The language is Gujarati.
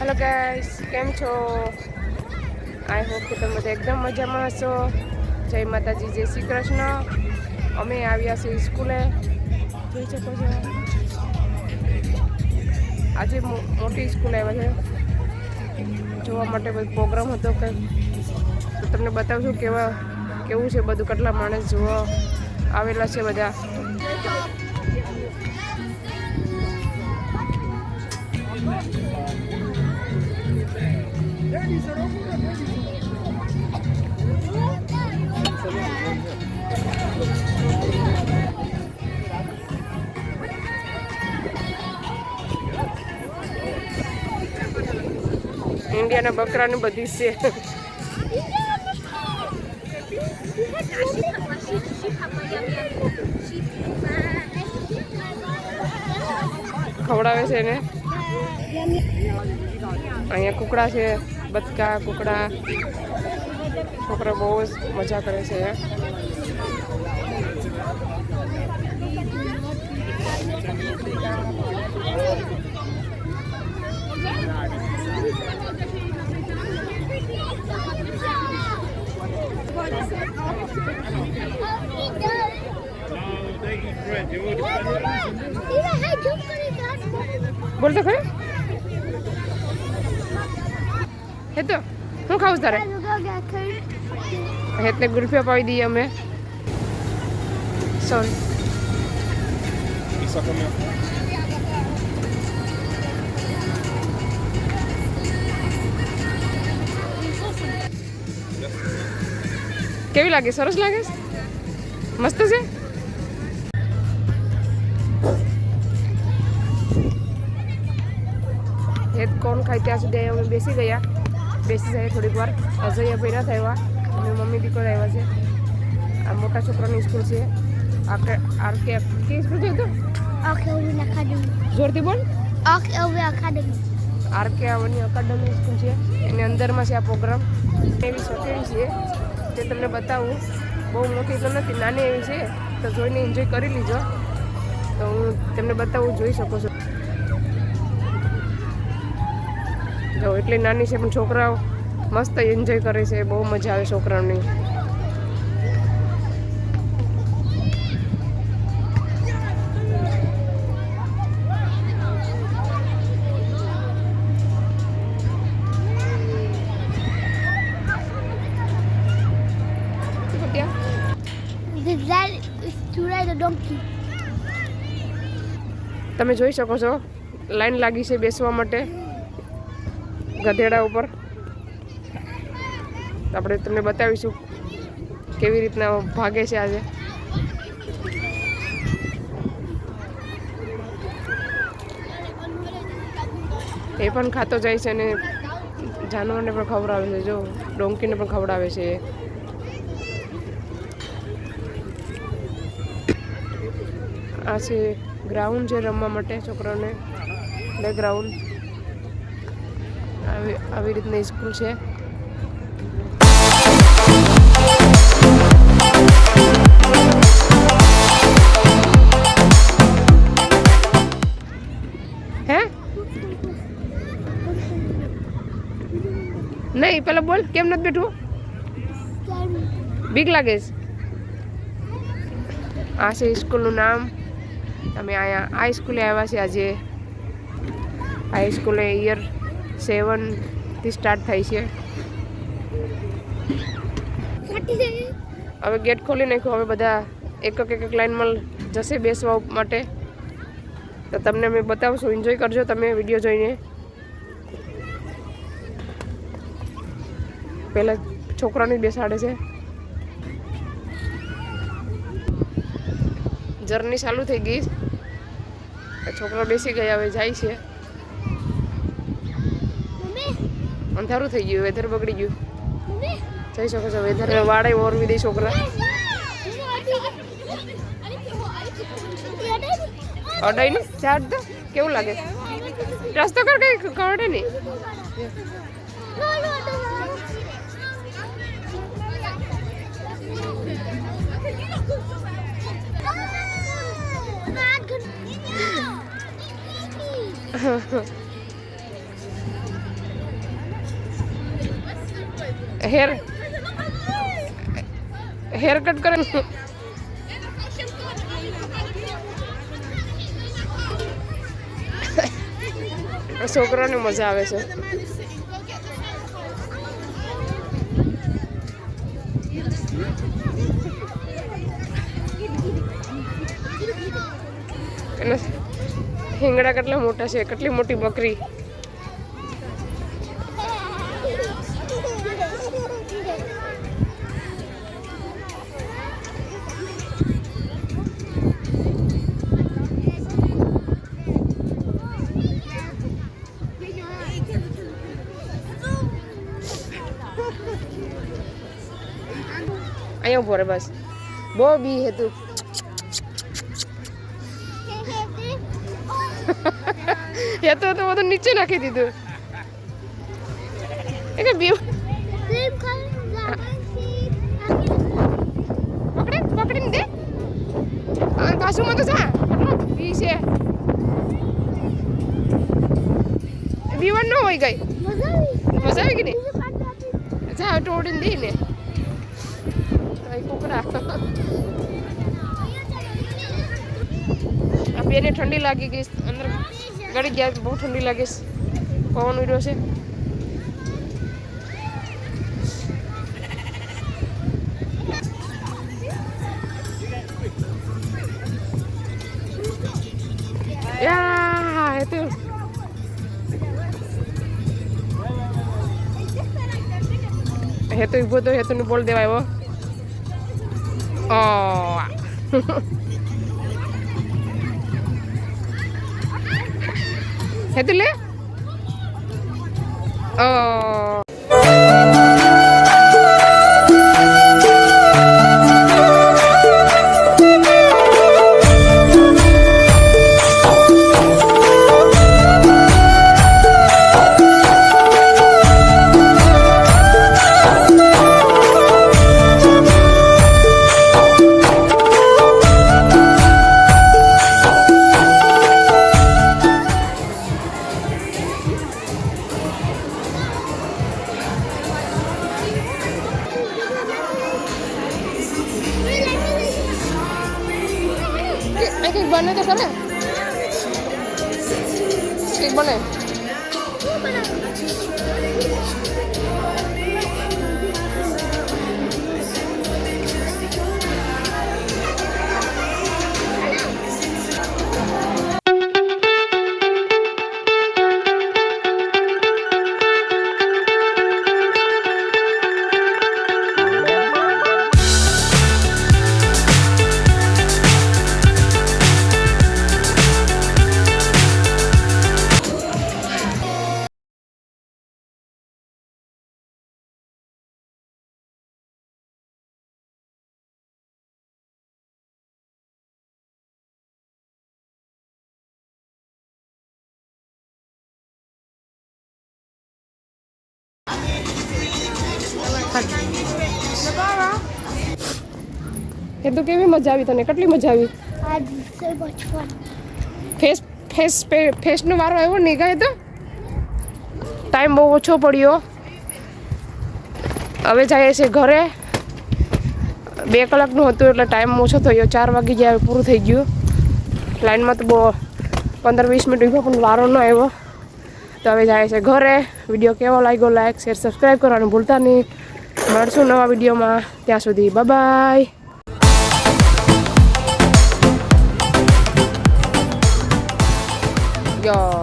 હેલો ગાઈસ કેમ છો? આઈ હોપ કે તમે બધા એકદમ મજામાં હશો. જય માતાજી, જય શ્રી કૃષ્ણ. અમે આવ્યા છીએ સ્કૂલે. જોઈ શકો છો. આજે મોટી સ્કૂલ આવ્યા છે. જોવા માટે બધો પ્રોગ્રામ હતો કે? તમને બતાવશું કેવા, કેવું છે બધું? કેટલા માણસ જોવા આવેલા છે બધા? ઇન્ડિયાના બકરાની બધી છે ખવડાવે છે ને અહીંયા કુકડા છે બચકા કુકડા છોકરા બહુ જ મજા કરે છે. બોલ તો ખરી. હે તો હું ખાવું તારે? હેતને ગુલ્ફીઓ પાવી દઈએ અમે. સોરી કેવી લાગે? સરસ લાગે? મસ્ત છે? હેત કોણ ખાય ત્યાં સુધી અમે બેસી ગયા. બેસી જાય થોડીક વાર. અજય ભેરા આવ્યા અને મમ્મી દીકરો આવ્યા છે. આ મોટા છોકરાની સ્કૂલ છે. આકે આર કે કે સ્કૂલ છે તો? જોરથી બોલ. આર કે આવવાની અકાદમી સ્કૂલ છે. એની અંદરમાં છે આ પ્રોગ્રામ એવી સોટેડી છે? તે તમને બતાવું. બહુ મોટી તો નથી નાની એવી છે. તો જોઈને એન્જોય કરી લીજો. તો હું તમને બતાવું જોઈ શકો છો. જો એટલી નાની છે પણ છોકરાઓ મસ્ત એન્જોય કરે છે બહુ મજા આવે છોકરાઓની. તમે જોઈ શકો છો લાઈન લાગી છે બેસવા માટે. ગધેડા ઉપર. આપણે તમને બતાવીશું કેવી રીતના ભાગે છે આજે. એ પણ ખાતો જાય છે અને જાનવરને પણ ખવડાવે છે. જો, ડોંકીને પણ ખવડાવે છે એ. આ છે ગ્રાઉન્ડ છે રમવા માટે છોકરાઓને. પ્લે ગ્રાઉન્ડ આવી આવી રીતની સ્કૂલ છે. હે? નહીં, પેલા બોલ, કેમ નથી બેઠું? બીક લાગે છે. આ છે સ્કૂલનું નામ. અમે અહીંયા આ સ્કૂલે આવ્યા છે આજે. આ સ્કૂલે યર સેવનથી સ્ટાર્ટ થાય છે. હવે ગેટ ખોલી નાખ્યું. હવે બધા એક એક એક લાઈનમાં જશે બેસવા માટે. તો તમને મેં બતાવશું. એન્જોય કરજો તમે વીડિયો જોઈને. પહેલાં છોકરાને બેસાડે છે. જર્ની ચાલુ થઈ ગઈ. છોકરા બેસી ગયા, હવે જાય છે. અંધારું થઈ ગયું વેધર બગડી ગયું. જઈ શકો છો વેધર વાળે ઓરવી દે છોકરા. અડાઈ ને? ચાર તો કેવું લાગે? રસ્તો કર કઈ કવડે નહીં હેર હેર કટ કરે. છોકરાને મજા આવે છે. હિંગડા કેટલા મોટા છે, કેટલી મોટી બકરી. અહીંયા ઊભો રે બસ. બહુ બી હે તું. એ તો તો બધું નીચે નાખી દીધું. એ કે બી પકડે પકડીને દે. કાસુમાં તો જા. બી છે. બીવન ન હોય ગઈ. મજા આવી ગઈ ને? જા ટોડીને દે ને આ કુકડા આ બેને ઠંડી લાગી ગઈ અંદર ગળી ગયા બહુ ઠંડી લાગે છે પવન ઉડ્યો છે યા હેતુ ઊભો તો હેતુને બોલ દેવાય હો ઓ હેતુ લે ઓ কেক বানায় দেখা না? কেক বানায় એ તો કેવી મજા આવી તને? કેટલી મજા આવી. ફેસ ફેસ ફેસનો વારો આવ્યો નહીં ગાય તો? ટાઈમ બહુ ઓછો પડ્યો. હવે જાય છે ઘરે. બે કલાકનું હતું એટલે ટાઈમ ઓછો થયો. ચાર વાગી ગયા પૂરું થઈ ગયું. લાઈનમાં તો બહુ પંદર, વીસ મિનિટ ઊભો પણ વારો ન આવ્યો. તો હવે જાય છે ઘરે. વીડિયો કેવો લાગ્યો લાઈક શેર સબસ્ક્રાઈબ કરવાનું ભૂલતા નહીં. મળશું નવા વિડીયોમાં. ત્યાં સુધી બાય યો.